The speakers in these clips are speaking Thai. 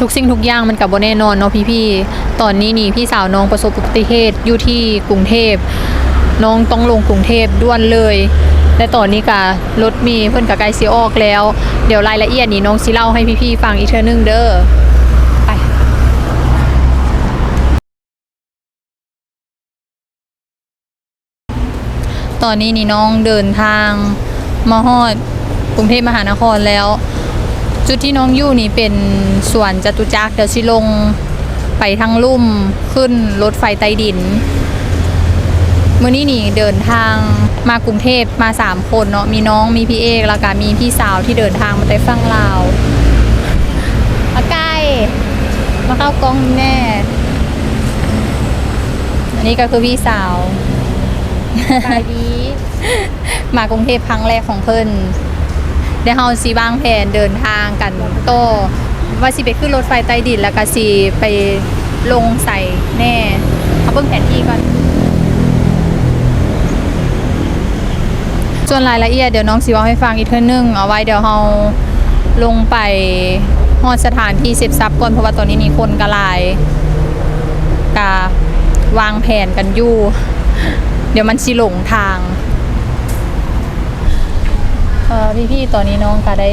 ทุกสิ่งทุกอย่างมันกับโบแน่นอนเนาะพี่ๆ ตอนนี้นี่พี่สาวน้องประสบอุบัติเหตุอยู่ที่กรุงเทพ น้องต้องลงกรุงเทพด่วนเลย และตอนนี้กะรถมีเพิ่อนกะไกลสิออกแล้ว เดี๋ยวรายละเอียดนี่น้องสิเล่าให้พี่ๆฟังอีกเทอนึงเด้อไปตอนนี้นี่น้องเดินทางมาฮอดกรุงเทพมหานครแล้ว จุดที่น้องอยู่นี่เป็นสวนจตุจักรเดี๋ยวสิลงไปทางลุ่มขึ้นรถไฟใต้ดินมื่อนี้นี่เดินทางมากรุงเทพมาสามคนเนาะมีน้องมีพี่เอกแล้วก็มีพี่สาวที่เดินทางมาแต่ฝั่งลาวมาใกล้มาเข้ากล้องแน่อันนี้ก็คือพี่สาวไปดี มากรุงเทพครั้งแรกของเพิ่น เดี๋ยวเฮาสิวางแผนเดินทางกันโตอว่าสิไปขึ้นรถไฟใต้ดินแล้วก็สิไปลงใส่แน่เอาเบิ่งแผนที่ก่อน ส่วนรายละเอียดเดี๋ยวน้องสิเว้าให้ฟังอีกเทื่อนึงเอาไว้เดี๋ยวเฮาลงไปฮอดสถานที่เสพทรัพย์ก่อนเพราะว่าตอนนี้มีคนกระลายกาวางแผนกันอยู่ เดี๋ยวมันสิหลงทาง เออพี่ๆตอนนี้น้องก็ได้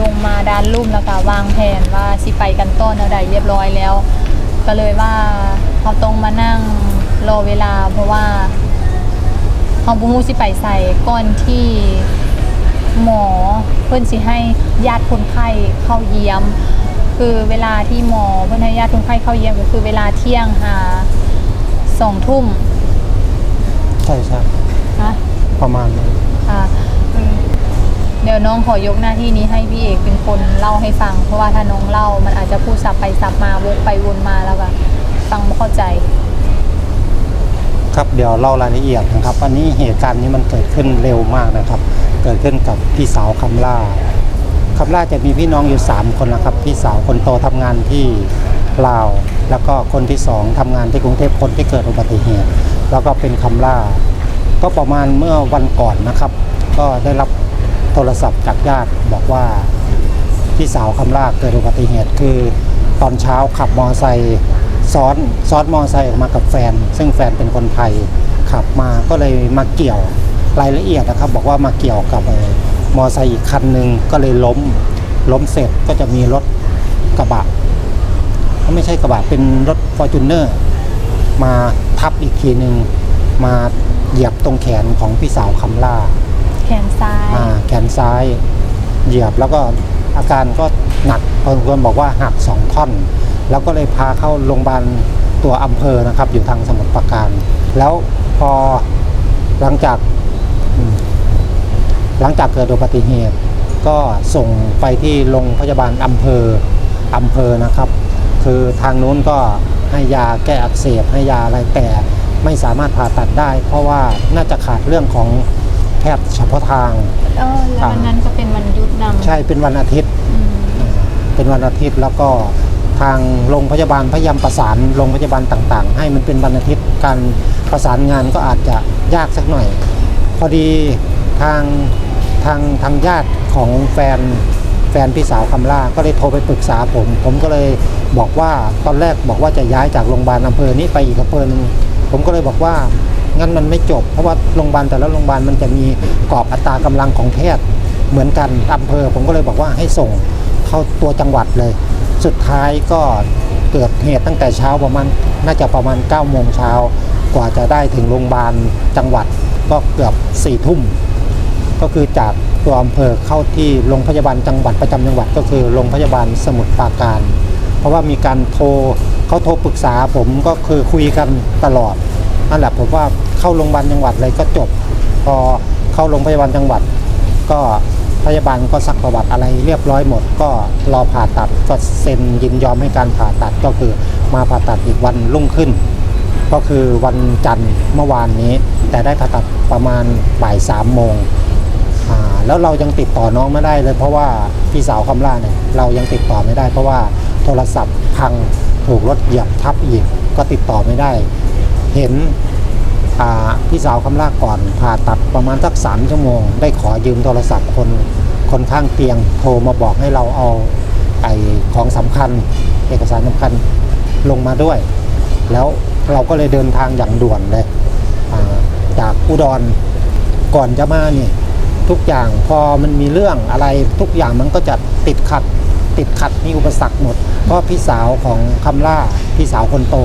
ลงมาด้านลุ่มแล้วก็วางแผนว่าสิไปกันต้นเอาใดเรียบร้อยแล้ว ก็เลยว่าเขาต้องมานั่งรอเวลา เพราะว่าเขาบุฮูสิไปใส่ก่อนที่หมอเพื่อนสิให้ญาติคนไข้เข้าเยี่ยม คือเวลาที่หมอเพื่อนให้ญาติคนไข้เข้าเยี่ยมก็คือเวลาเที่ยงหาสองทุ่มใช่ใช่นะประมาณนั้นค่ะอืม เดี๋ยวน้องขอยกหน้าที่นี้ให้พี่เอกเป็นคนเล่าให้ฟัง เพราะว่าถ้าน้องเล่ามันอาจจะพูดสับไปสับมาวกไปวนมาแล้วก็ฟังไม่เข้าใจ ครับเดี๋ยวเล่ารายละเอียดนะครับ อันนี้เหตุการณ์นี้มันเกิดขึ้นเร็วมากนะครับ เกิดขึ้นกับพี่สาวคำล่าคำล่าจะมีพี่น้องอยู่ 3 คนนะครับ พี่สาวคนโตทำงานที่ลาว แล้วก็คนที่สองทำงานที่กรุงเทพคนที่เกิดอุบัติเหตุ แล้วก็เป็นคำล่า ก็ประมาณเมื่อวันก่อนนะครับ ก็ได้รับ โทรศัพท์จากญาติบอกว่าพี่สาวคำลาเกิดอุบัติเหตุคือตอนเช้าขับมอไซค์ซ้อนซ้อนมอไซค์ออกมากับแฟน ซึ่งแฟนเป็นคนไทยขับมาก็เลยมาเกี่ยวรายละเอียดนะครับ บอกว่ามาเกี่ยวกับออมอไซค์อีกคันหนึ่งก็เลยล้มล้มเสร็จก็จะมีรถกระบะไม่ใช่กระบะเป็นรถฟอร์จูเนอร์มาทับอีกทีหนึ่งมาเหยียบตรงแขนของพี่สาวคำล่า แขนซ้ายอ่าแขนซ้ายเหยียบแล้วก็อาการก็หนักพอสมควรบอกว่าหักสองท่อน แล้วก็เลยพาเข้าโรงพยาบาลตัวอำเภอนะครับ อยู่ทางสมุทรปราการ แล้วพอหลังจาก หลังจากเกิดอุบัติเหตุ ก็ส่งไปที่โรงพยาบาลอำเภออำเภอนะครับ คือทางนู้นก็ให้ยาแก้อักเสบให้ยาอะไรแต่ไม่สามารถผ่าตัดได้ เพราะว่าน่าจะขาดเรื่องของ ทย์เฉพาะทางเออแล้ววันนั้นก็เป็นวันหยุดนำใช่เป็นวันอาทิตย์อืมเป็นวันอาทิตย์แล้วก็ทางโรงพยาบาลพยายามประสานโรงพยาบาลต่างๆ ให้มันเป็นวันอาทิตย์การประสานงานก็อาจจะยากสักหน่อย พอดีทางทางทางญาติของแฟนแฟนพี่สาวคำล่าก็เลยโทรไปปรึกษาผม ผมก็เลยบอกว่าตอนแรกบอกว่าจะย้ายจากโรงพยาบาลอำเภอนี้ไปอีกอำเภอหนึงผมก็เลยบอกว่า งั้นมันไม่จบ เพราะว่าโรงพยาบาลแต่ละโรงพยาบาลมันจะมีกรอบอัตรากำลังของแพทย์เหมือนกันอำเภอ ผมก็เลยบอกว่าให้ส่งเข้าตัวจังหวัดเลย สุดท้ายก็เกิดเหตุตั้งแต่เช้าประมาณน่าจะประมาณ9ก้าโมงเช้ากว่าจะได้ถึงโรงพยาบาลจังหวัดก็เกือบ4ี่ทุ่มก็คือจากตัวอำเภอเข้าที่โรงพยาบาลจังหวัดประจำจังหวัด ก็คือโรงพยาบาลสมุทรปราการ เพราะว่ามีการโทรเขาโทรปรึกษาผมก็คือคุยกันตลอด นั่นแหละผมว่าเข้าโรงพยาบาลจังหวัดเลยก็จบ พอเข้าโรงพยาบาลจังหวัด ก็พยาบาลก็ซักประวัติอะไรเรียบร้อยหมด ก็รอผ่าตัดก็เซ็นยินยอมให้การผ่าตัดก็คือมาผ่าตัดอีกวันรุ่งขึ้น ก็คือวันจันทร์เมื่อวานนี้ แต่ได้ผ่าตัดประมาณบ่ายสามโมงอ่าแล้วเรายังติดต่อน้องไม่ได้เลย เพราะว่าพี่สาวคำล่าเนี่ยเรายังติดต่อไม่ได้ เพราะว่าโทรศัพท์พังถูกรถเหยียบทับอีกก็ติดต่อไม่ได้ เห็นพี่สาวคำล่าก่อนผ่าตัดประมาณสักสามชั่วโมง ได้ขอยืมโทรศัพท์คนคนข้างเตียงโทรมาบอกให้เราเอาไอไอของสำคัญ เอกสารสำคัญลงมาด้วย แล้วเราก็เลยเดินทางอย่างด่วนเลยจากอุดรก่อนจะมาเนี่ยทุกอย่างพอมันมีเรื่องอะไรทุกอย่างมันก็จะติดขัดติดขัดมีอุปสรรคหมดเพราะพี่สาวของคำล่าพี่สาวคนโต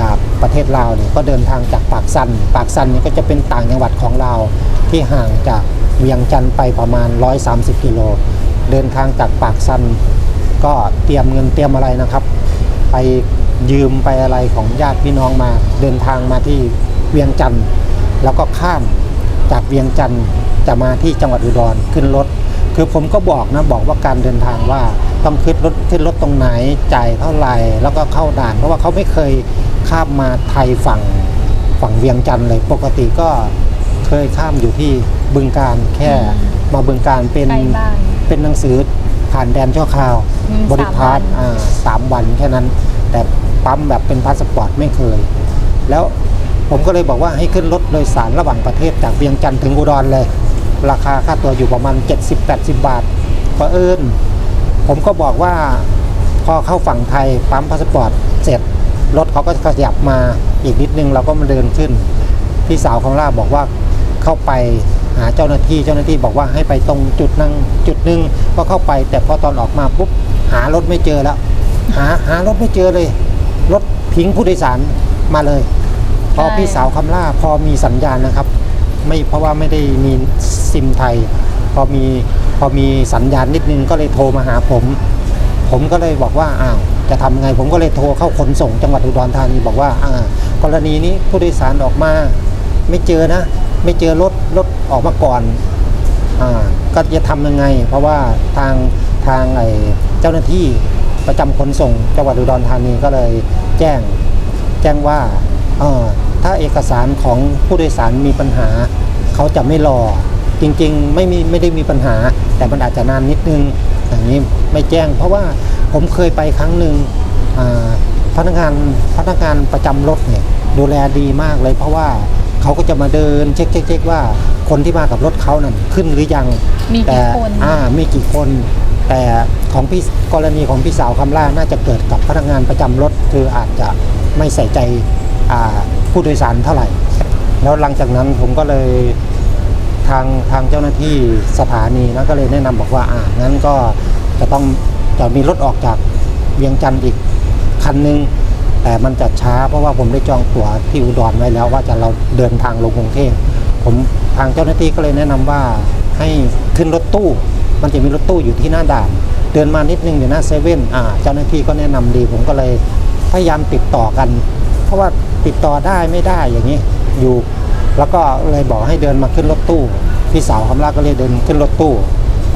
จากประเทศลาวเนี่ยก็เดินทางจากปากซัน ปากซันเนี่ยก็จะเป็นต่างจังหวัดของลาวที่ห่างจากเวียงจันทร์ไปประมาณ 130กิโลเดินทางจากปากซัน ก็เตรียมเงินเตรียมอะไรนะครับ ไปยืมไปอะไรของญาติพี่น้องมา เดินทางมาที่เวียงจันทร์แล้วก็ข้ามจากเวียงจันทร์จะมาที่จังหวัดอุดรขึ้นรถ คือผมก็บอกนะบอกว่าการเดินทางว่าต้องขึ้นรถขึ้นรถตรงไหนจ่ายเท่าไหร่แล้วก็เข้าด่าน เพราะว่าเขาไม่เคย ข้ามมาไทยฝั่งฝั่งเวียงจันทร์เลยปกติก็เคยข้ามอยู่ที่บึงการแค่มาบึงการเป็นใกล้บ้าน เป็นหนังสือผ่านแดนชั่วคราว อืมบริพาสสามวัน อ่าสามวันแค่นั้น แต่ปั๊มแบบเป็นพาสปอร์ตไม่เคย แล้วผมก็เลยบอกว่าให้ขึ้นรถโดยสารระหว่างประเทศจากเวียงจันทร์ถึงอุดรเลย ราคาค่าตัวอยู่ประมาณ 70-80 บาทพอเอิญผมก็บอกว่าพอเข้าฝั่งไทยปั๊มพาสปอร์ตเสร็จ รถเขาก็ขยับมาอีกนิดนึงเราก็มาเดินขึ้น พี่สาวของล่าบอกว่าเข้าไปหาเจ้าหน้าที่เจ้าหน้าที่บอกว่าให้ไปตรงจุดนั่งจุดนึงก็เข้าไป แต่พอตอนออกมาปุ๊บหารถไม่เจอแล้ว หาหารถไม่เจอเลย รถทิ้งผู้โดยสารมาเลย พอพี่สาวคำล่าพอมีสัญญาณนะครับ ไม่เพราะว่าไม่ได้มีซิมไทย พอมีพอมีสัญญาณนิดนึงก็เลยโทรมาหาผม ผมก็เลยบอกว่าอ้าว จะทำยังไง ผมก็เลยโทรเข้าขนส่งจังหวัดอุดรธานีบอกว่าอ่ากรณีนี้ผู้โดยสารออกมา ไม่เจอนะ ไม่เจอรถรถออกมาก่อนอ่าก็จะทำยังไง เพราะว่าทางทางไอ้เจ้าหน้าที่ประจำขนส่งจังหวัดอุดรธานีก็เลยแจ้งแจ้งว่าเออถ้าเอกสารของผู้โดยสารมีปัญหา เขาจะไม่รอ จริงๆ ไม่มีไม่ได้มีปัญหา แต่มันอาจจะนานนิดนึงอย่างนี้ไม่แจ้ง เพราะว่า ผมเคยไปครั้งหนึ่งอ่าพนักงานพนักงานประจำรถเนี่ยดูแลดีมากเลยเพราะว่าเขาก็จะมาเดินเช็คเช็คเช็คว่าคนที่มากับรถเขานั่นขึ้นหรือยังมีแต่กี่คนอ่ามีกี่คน แต่ของพี่กรณีของพี่สาวคำล่าน่าจะเกิดกับพนักงานประจำรถ คืออาจจะไม่ใส่ใจอ่าผู้โดยสารเท่าไหร่ แล้วหลังจากนั้นผมก็เลยทางทางเจ้าหน้าที่สถานีนะก็เลยแนะนำบอกว่าอ่างั้นก็จะต้อง จะมีรถออกจากเวียงจันทร์อีกคันหนึง แต่มันจะช้าเพราะว่าผมได้จองตั๋วที่อุดรไว้แล้วว่าจะเราเดินทางลงกรุงเทพผมทางเจ้าหน้าที่ก็เลยแนะนำว่าให้ขึ้นรถตู้ มันจะมีรถตู้อยู่ที่หน้าด่าน เดินมานิดนึงอยู่หน้าเซเว่นอ่าเจ้าหน้าที่ก็แนะนำดี ผมก็เลยพยายามติดต่อกัน เพราะว่าติดต่อได้ไม่ได้อย่างนี้อยู่แล้วก็เลยบอกให้เดินมาขึ้นรถตู้ พี่สาวคำลาก็เลยเดินขึ้นรถตู้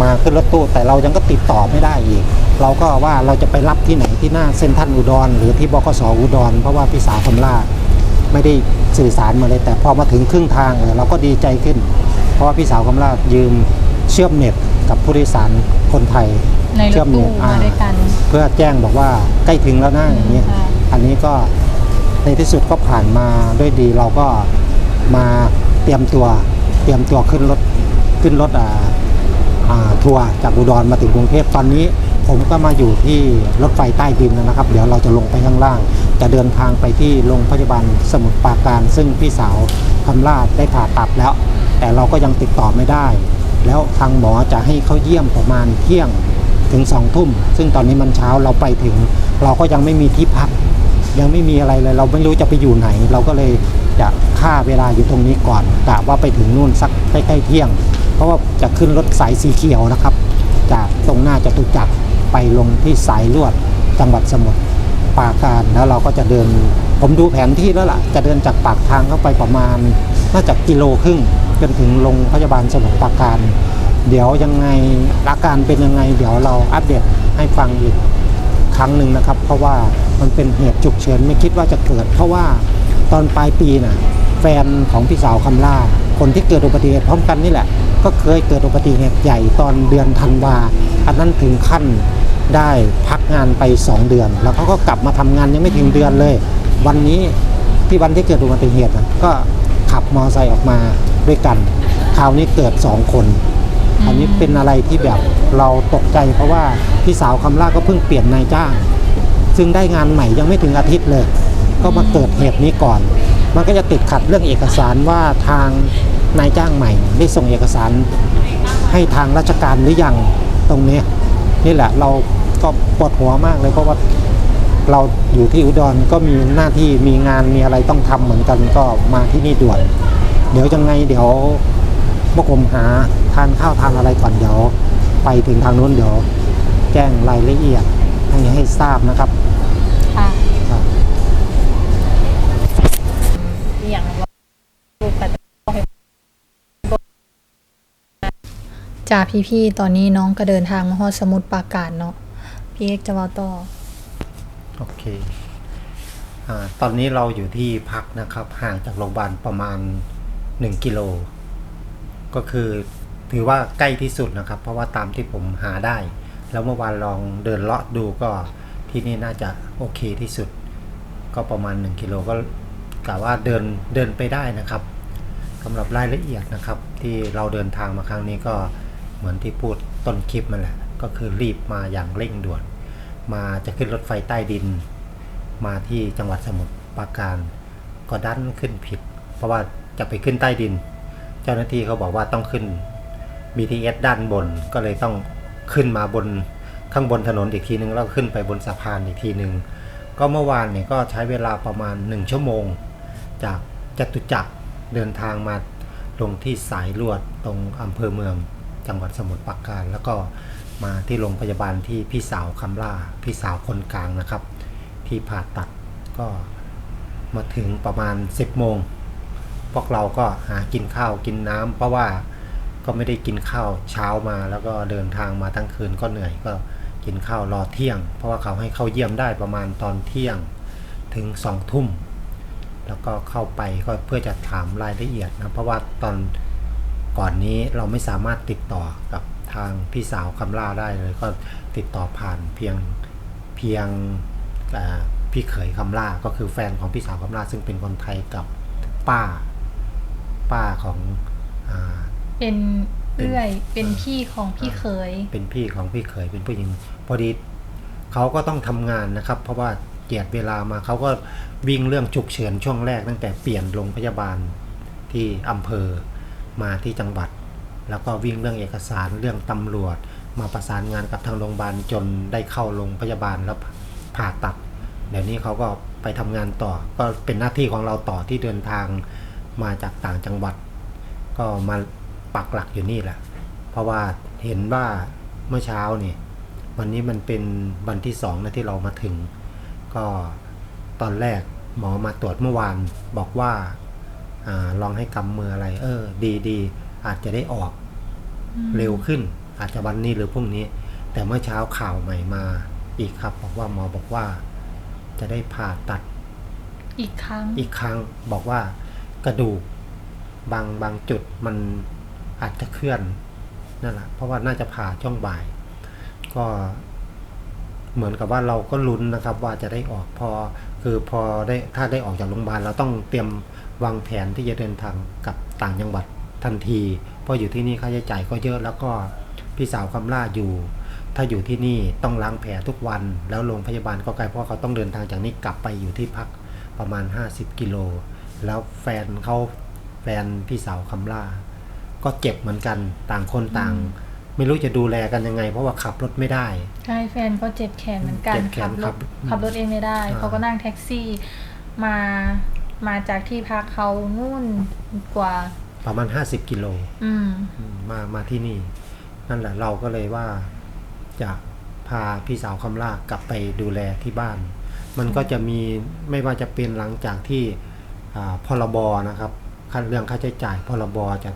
มาขึ้นรถตู้ แต่เรายังก็ติดต่อไม่ได้อีก เราก็ว่าเราจะไปรับที่ไหนที่หน้าเซ็นทรัลอุดร หรือที่บกสอุดร เพราะว่าพี่สาวคำลาไม่ได้สื่อสารมาเลย แต่พอมาถึงครึ่งทางเออเราก็ดีใจขึ้น เพราะว่าพี่สาวคำลายืมเชื่อมเน็ตกับผู้โดยสารคนไทยในรเชื่ถอมตู้เน็ตมาอ่าด้วยกัน เพื่อแจ้งบอกว่าใกล้ถึงแล้วนะอย่างนี้ใช่อันนี้ก็ในที่สุดก็ผ่านมาด้วยดีเราก็มาเตรียมตัวเตรียมตัวขึ้นรถขึ้นรถอ่าอ่าทัวร์จากอุดรมาถึงกรุงเทพตอนนี้ ผมก็มาอยู่ที่รถไฟใต้ดินแล้วนะครับ เดี๋ยวเราจะลงไปข้างล่าง จะเดินทางไปที่โรงพยาบาลสมุทรปราการ ซึ่งพี่สาวคำลาดได้ผ่าตัดแล้ว แต่เราก็ยังติดต่อไม่ได้ แล้วทางหมอจะให้เขาเยี่ยมประมาณเที่ยงถึงสองทุ่ม ซึ่งตอนนี้มันเช้าเราไปถึง เราก็ยังไม่มีที่พัก ยังไม่มีอะไรเลย เราไม่รู้จะไปอยู่ไหน เราก็เลยจะฆ่าเวลาอยู่ตรงนี้ก่อนกะว่าไปถึงนู่นสักใกล้ๆเที่ยง เพราะว่าจะขึ้นรถสายสีเขียวนะครับ จากตรงหน้าจตุจักร ไปลงที่สายลวดจังหวัดสมุทรปราการแล้วเราก็จะเดิน ผมดูแผนที่แล้วล่ะ จะเดินจากปากทางเข้าไปประมาณน่าจะกิโลครึ่งจนถึงโรงพยาบาลสมุทรปราการ เดี๋ยวยังไงอาการเป็นยังไง เดี๋ยวเราอัปเดตให้ฟังอีกครั้งหนึ่งนะครับ เพราะว่ามันเป็นเหตุฉุกเฉินไม่คิดว่าจะเกิด เพราะว่าตอนปลายปีน่ะแฟนของพี่สาวคำล่าคนที่เกิดอุบัติเหตุพร้อมกันนี่แหละ ก็เคยเกิดอุบัติเหตุใหญ่ตอนเดือนธันวาอันนั้นถึงขั้นได้พักงานไป 2 เดือน แล้วเขาก็กลับมาทำงานยังไม่ถึงเดือนเลย วันนี้ที่วันที่เกิดอุบัติเหตุนะก็ขับมอเตอร์ไซค์ออกมาด้วยกัน คราวนี้เกิด 2 คนอันนี้เป็นอะไรที่แบบเราตกใจเพราะว่าพี่สาวคำล่าก็เพิ่งเปลี่ยนนายจ้าง ซึ่งได้งานใหม่ยังไม่ถึงอาทิตย์เลย ก็มาเกิดเหตุนี้ก่อน มันก็จะติดขัดเรื่องเอกสารว่าทาง นายจ้างใหม่ ได้ส่งเอกสารให้ทางราชการหรือยังตรงนี้นี่แหละเราก็ปวดหัวมากเลยเพราะว่าเราอยู่ที่อุดรก็มีหน้าที่มีงานมีอะไรต้องทำเหมือนกันก็มาที่นี่ด่วน เดี๋ยวจังไงเดี๋ยวพวกผมหาทานข้าวทานอะไรก่อนเดี๋ยว ไปถึงทางนู้นเดี๋ยว แจ้งรายละเอียดให้ให้ทราบนะครับ จ้าพี่ๆ ตอนนี้น้องก็เดินทางมาฮอดสมุทรปราการเนาะ พี่เอกจะเว่าต่อ โอเคอาตอนนี้เราอยู่ที่พักนะครับ ห่างจากโรงพยาบาลประมาณ 1 กิโล ก็คือถือว่าใกล้ที่สุดนะครับ เพราะว่าตามที่ผมหาได้ แล้วเมื่อวานลองเดินเลาะดูก็ที่นี่น่าจะโอเคที่สุด ก็ประมาณ 1 กิโลก็กะว่าเดินเดินไปได้นะครับสำหรับรายละเอียดนะครับ ที่เราเดินทางมาครั้งนี้ก็ เหมือนที่พูดต้นคลิปมันแหละ ก็คือรีบมาอย่างเร่งด่วน มาจะขึ้นรถไฟใต้ดิน มาที่จังหวัดสมุทรปราการ ก็ดันขึ้นผิด เพราะว่าจะไปขึ้นใต้ดิน เจ้าหน้าที่เขาบอกว่าต้องขึ้น BTS ด้านบนก็เลยต้องขึ้นมาบนข้างบนถนนอีกทีนึงแล้วขึ้นไปบนสะพานอีกทีนึง ก็เมื่อวานเนี่ยก็ใช้เวลาประมาณ 1 ชั่วโมง จากจตุจักรเดินทางมาลงที่สายลวดตรงอำเภอเมือง จังหวัดสมุทรปราการ แล้วก็มาที่โรงพยาบาลที่พี่สาวคำล่าพี่สาวคนกลางนะครับ ที่ผ่าตัดก็มาถึงประมาณ 10โมงพวกเราก็หากินข้าวกินน้ำเพราะว่าก็ไม่ได้กินข้าวเช้ามา แล้วก็เดินทางมาทั้งคืนก็เหนื่อยก็กินข้าวรอเที่ยง เพราะว่าเขาให้เข้าเยี่ยมได้ประมาณตอนเที่ยงถึงสองทุ่มแล้วก็เข้าไปก็เพื่อจะถามรายละเอียดนะเพราะว่าตอน ก่อนนี้เราไม่สามารถติดต่อกับทางพี่สาวคำล่าได้เลยก็ติดต่อผ่านเพียงเพียงอ่าพี่เขยคำล่าก็คือแฟนของพี่สาวคำล่าซึ่งเป็นคนไทยกับป้า ป้าของอาเป็นเอื้อยเป็นพี่ของพี่เคยเป็นพี่ของพี่เขยเป็นผู้หญิงพอดีเขาก็ต้องทำงานนะครับ เพราะว่าเจียดเวลามาเขาก็วิ่งเรื่องฉุกเฉินช่วงแรกตั้งแต่เปลี่ยนโรงพยาบาลที่อำเภอ มาที่จังหวัด แล้วก็วิ่งเรื่องเอกสารเรื่องตำรวจ มาประสานงานกับทางโรงพยาบาลจนได้เข้าโรงพยาบาลแล้วผ่าตัดเดี๋ยวนี้เขาก็ไปทำงานต่อ ก็เป็นหน้าที่ของเราต่อที่เดินทางมาจากต่างจังหวัด ก็มาปักหลักอยู่นี่แหละ เพราะว่าเห็นว่าเมื่อเช้านี่วันนี้มันเป็นวันที่สองนะที่เรามาถึง ก็ตอนแรกหมอมาตรวจเมื่อวานบอกว่า อาลองให้กำมืออะไร เออ ดีดีอาจจะได้ออกเร็วขึ้น อาจจะวันนี้หรือพรุ่งนี้ แต่เมื่อเช้าข่าวใหม่มา อีกครับ บอกว่าหมอบอกว่า จะได้ผ่าตัด อีกครั้ง อีกครั้งบอกว่ากระดูกบางบางจุดมันอาจจะเคลื่อนนั่นแหละเพราะว่าน่าจะผ่าช่วงบ่าย ก็เหมือนกับว่าเราก็ลุ้นนะครับ ว่าจะได้ออกพอ คือพอได้ถ้าได้ออกจากโรงพยาบาลเราต้องเตรียม วางแผนที่จะเดินทางกลับต่างจังหวัดทันที เพราะอยู่ที่นี่ค่าใช้จ่ายก็เยอะแล้วก็พี่สาวคำล่าอยู่ ถ้าอยู่ที่นี่ต้องล้างแผลทุกวัน แล้วโรงพยาบาลก็ไกลเพราะเขาต้องเดินทางจากนี้กลับไปอยู่ที่พักประมาณ 50 กิโล แล้วแฟนเขาแฟนพี่สาวคำล่า ก็เจ็บเหมือนกันต่างคนต่าง ไม่รู้จะดูแลกันยังไง เพราะว่าขับรถไม่ได้ ใช่แฟนก็เจ็บแขนเหมือนกันเจ็บแขนขับรถครับขับรถเองไม่ได้อ่าเขาก็นั่งแท็กซี่มา มาจากที่พักเขานู่นกว่า ประมาณ50กิโลอืม อืมมามาที่นี่ นั่นแหละเราก็เลยว่าจะพาพี่สาวคำล่ากลับไปดูแลที่บ้าน มันก็จะมีไม่ว่าจะเป็นหลังจากที่อ่าพรบนะครับค่าเรื่องค่าใช้จ่ายพรบจะ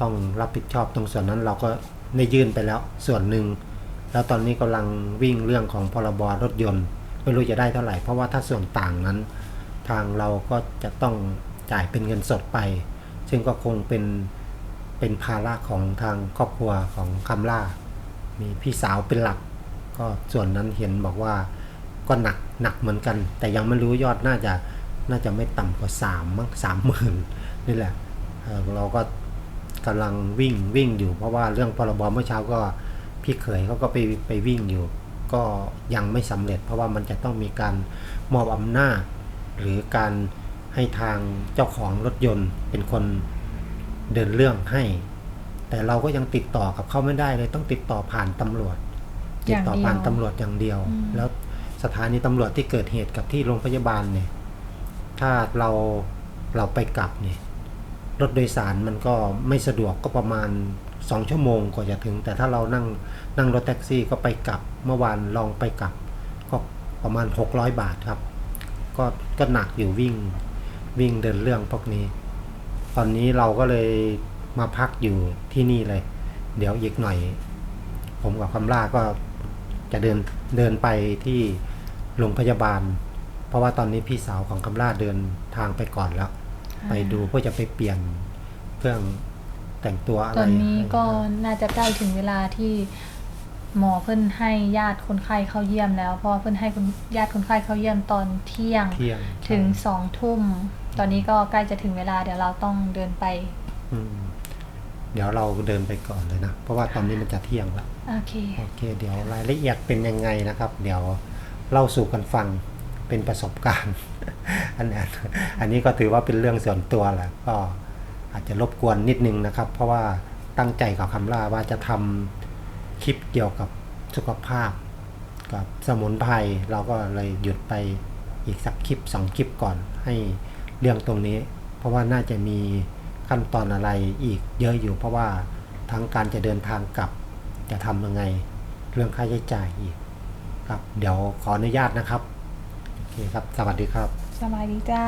ต้องรับผิดชอบตรงส่วนนั้นเราก็ได้ยื่นไปแล้วส่วนหนึ่ง แล้วตอนนี้กำลังวิ่งเรื่องของพรบรถยนต์ ไม่รู้จะได้เท่าไหร่ เพราะว่าถ้าส่วนต่างนั้น ทางเราก็จะต้องจ่ายเป็นเงินสดไป ซึ่งก็คงเป็นเป็นภาระของทางครอบครัวของคำล่า มีพี่สาวเป็นหลัก ก็ส่วนนั้นเห็นบอกว่าก็หนักหนักเหมือนกัน แต่ยังไม่รู้ยอดน่าจะน่าจะไม่ต่ำกว่าสามมั้งสามหมื่นนี่แหละเเราก็กำลังวิ่งวิ่งอยู่เพราะว่าเรื่องพรบเมื่อเช้าก็พี่เขยเขาก็ไปไปวิ่งอยู่ ก็ยังไม่สำเร็จ เพราะว่ามันจะต้องมีการมอบอำนาจ หรือการให้ทางเจ้าของรถยนต์เป็นคนเดินเรื่องให้ แต่เราก็ยังติดต่อกับเขาไม่ได้เลยต้องติดต่อผ่านตำรวจ ติดต่อผ่านตำรวจอย่างเดียวอืมแล้วสถานีตำรวจที่เกิดเหตุกับที่โรงพยาบาลเนี่ย ถ้าเราเราไปกลับเนี่ยรถโดยสารมันก็ไม่สะดวกก็ประมาณ2ชั่วโมงกว่าจะถึง แต่ถ้าเรานั่งนั่งรถแท็กซี่ก็ไปกลับเมื่อวานลองไปกลับก็ประมาณ 600 บาทครับ ก็ก็หนักอยู่วิ่งวิ่งเดินเรื่องพวกนี้ ตอนนี้เราก็เลยมาพักอยู่ที่นี่เลย เดี๋ยวอีกหน่อย ผมกับคำล่าก็จะเดินเดินไปที่โรงพยาบาล เพราะว่าตอนนี้พี่สาวของคำล่าเดินทางไปก่อนแล้ว ไปดูเพื่อจะไปเปลี่ยนเครื่องแต่งตัวอะไรตอนนี้ก็ให้น่าจะใกล้ถึงเวลาที่ หมอเพิ่นให้ญาติคนไข้เข้าเยี่ยมแล้วเพราะว่าเพิ่นให้คนญาติคนไข้เข้าเยี่ยมตอนเที่ยง เที่ยงถึงใช่สองทุ่ม ตอนนี้ก็ใกล้จะถึงเวลาเดี๋ยวเราต้องเดินไป อืมเดี๋ยวเราเดินไปก่อนเลยนะ เพราะว่าตอนนี้มันจะเที่ยงแล้ว โอเค โอเค เดี๋ยวรายละเอียดเป็นยังไงนะครับ เดี๋ยวเล่าสู่กันฟังเป็นประสบการณ์ อันนี้อันนี้ก็ถือว่าเป็นเรื่องส่วนตัวแหละก็อาจจะรบกวนนิดนึงนะครับ เพราะว่าตั้งใจกับคำล่าว่าจะทำ คลิปเกี่ยวกับสุขภาพ กับสมุนไพรเราก็เลยหยุดไปอีกสักคลิปสองคลิปก่อนให้เรื่องตรงนี้ เพราะว่าน่าจะมีขั้นตอนอะไรอีกเยอะอยู่ เพราะว่าทั้งการจะเดินทางกลับจะทำยังไงเรื่องค่าใช้จ่ายอีกครับ เดี๋ยวขออนุญาตนะครับโอเคครับ สวัสดีครับ สบายดีจ้า